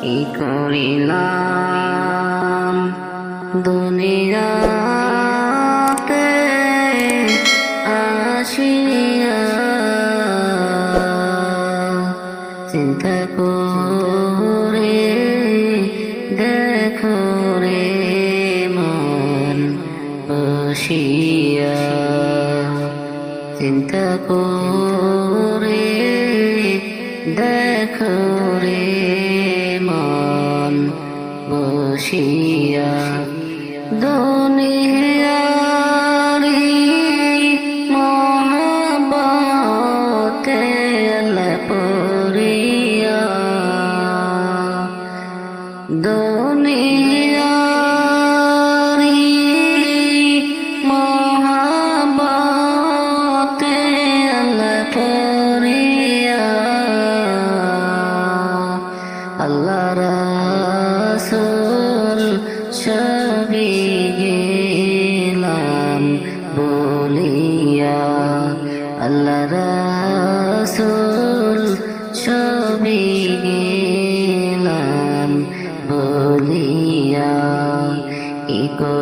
কি করিলাম দুনিয়াতে আসিয়া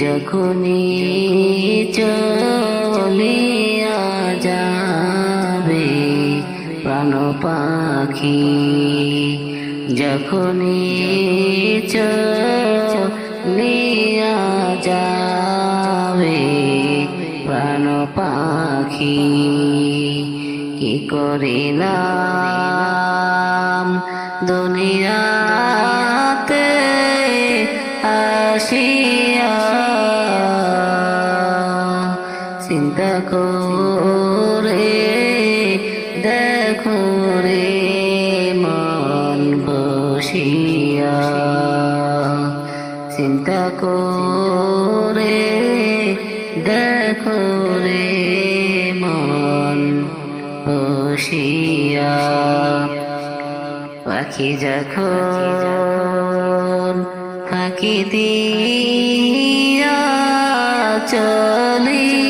যখনই চলিয়া যাবে প্রাণ পাখি যখনই চলিয়া যাবে প্রাণ পাখি কি করিলাম দুনিয়াতে চিন্তা করে, দেখো রে, মন বসিয়া। চিন্তা করে, দেখো রে, মন বসিয়া। পাখি যখন ফাঁকি দিয়া চলিবে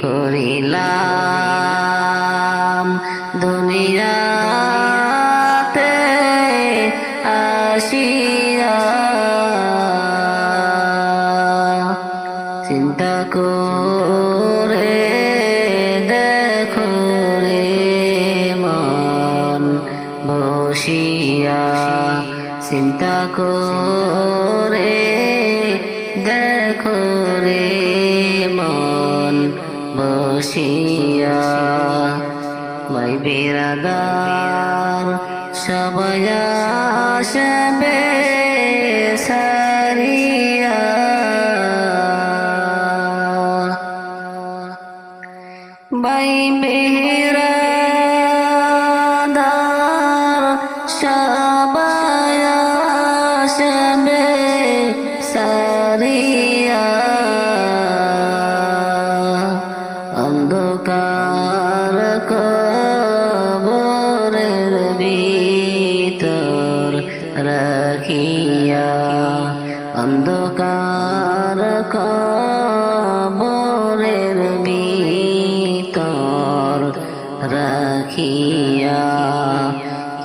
কি আসবে সারিয়া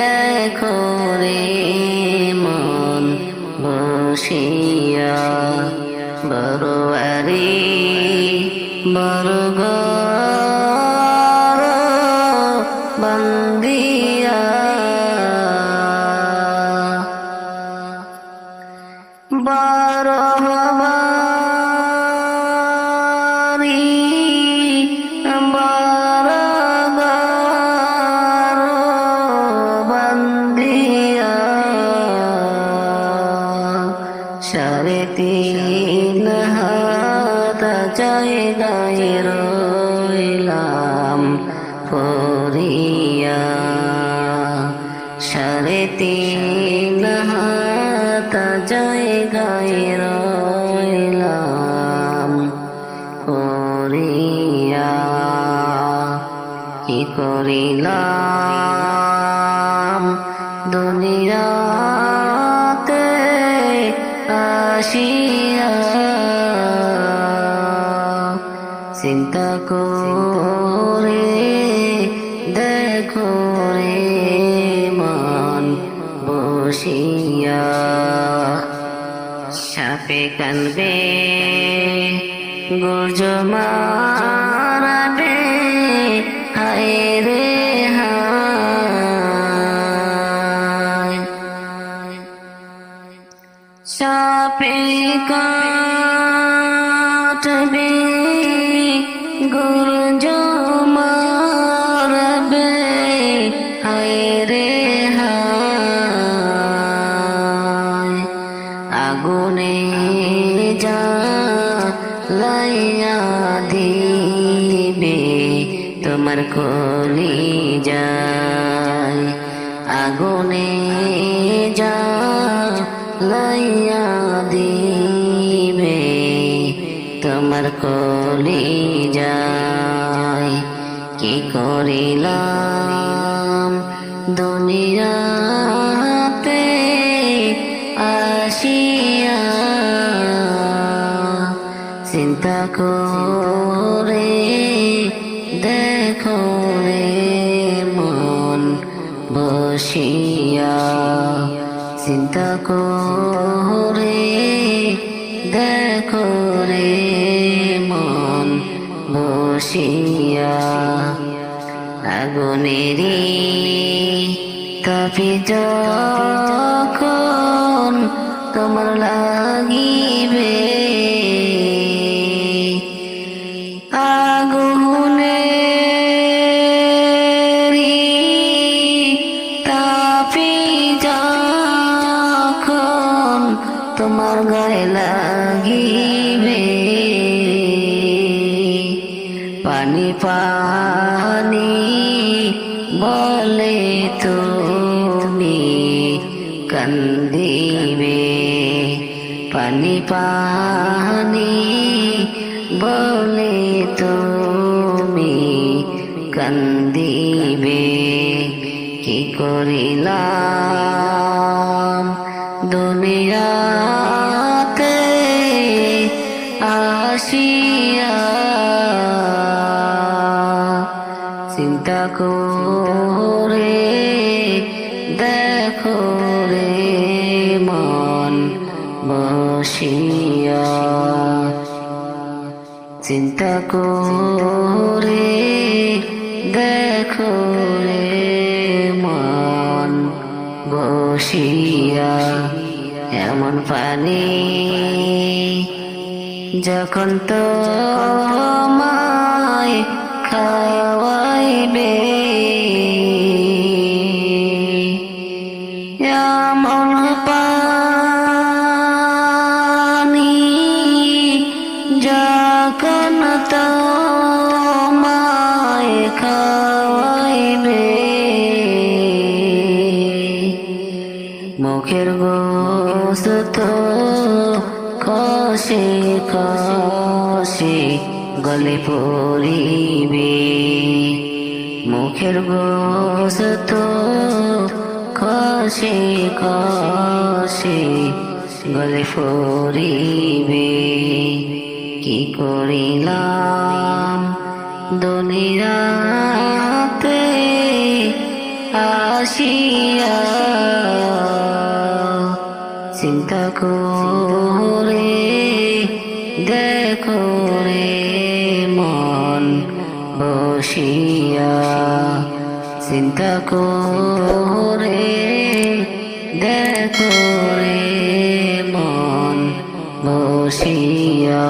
দেখো রে মন বসিয়া। বড় আরে বড় বড় সাড়ে তিন হাত জায়গায় রইলাম ফরিয়া সাড়ে তিন হাত জায়গায় রইলাম ফরিয়া কি করিলাম দুনিয়াতে আসিয়া চিন্তা করে দেখো রে মন বসিয়া সাপে কানবে গুর্জ আগুনে যা দিবে তোমার কলি যায় কি করিলাম? দুনিয়াতে আসিয়া চিন্তা করে দেখো বসিয়া চিন্তা করে দেখো রে মন বসিয়া আগুনেরি তপি যখন তোমার লাগিবে পানি পানি বলে তুমি কান্দিবে। পানি পানি বলে তুমি কান্দিবে। কি করিলাম? বসিয়া চিন্তা করে দেখো রে মন বসিয়া এমন পানি যখন তো মায় মুখের গোস্ত কষে কষে গলে পড়িবে। মুখের গোস্ত কষে কষে গলে পড়িবে। কি করিলাম দুনিয়াতে আসিয়া করে দেখো রে মন বসিয়া। চিন্তা করে দেখো রে মন বসিয়া।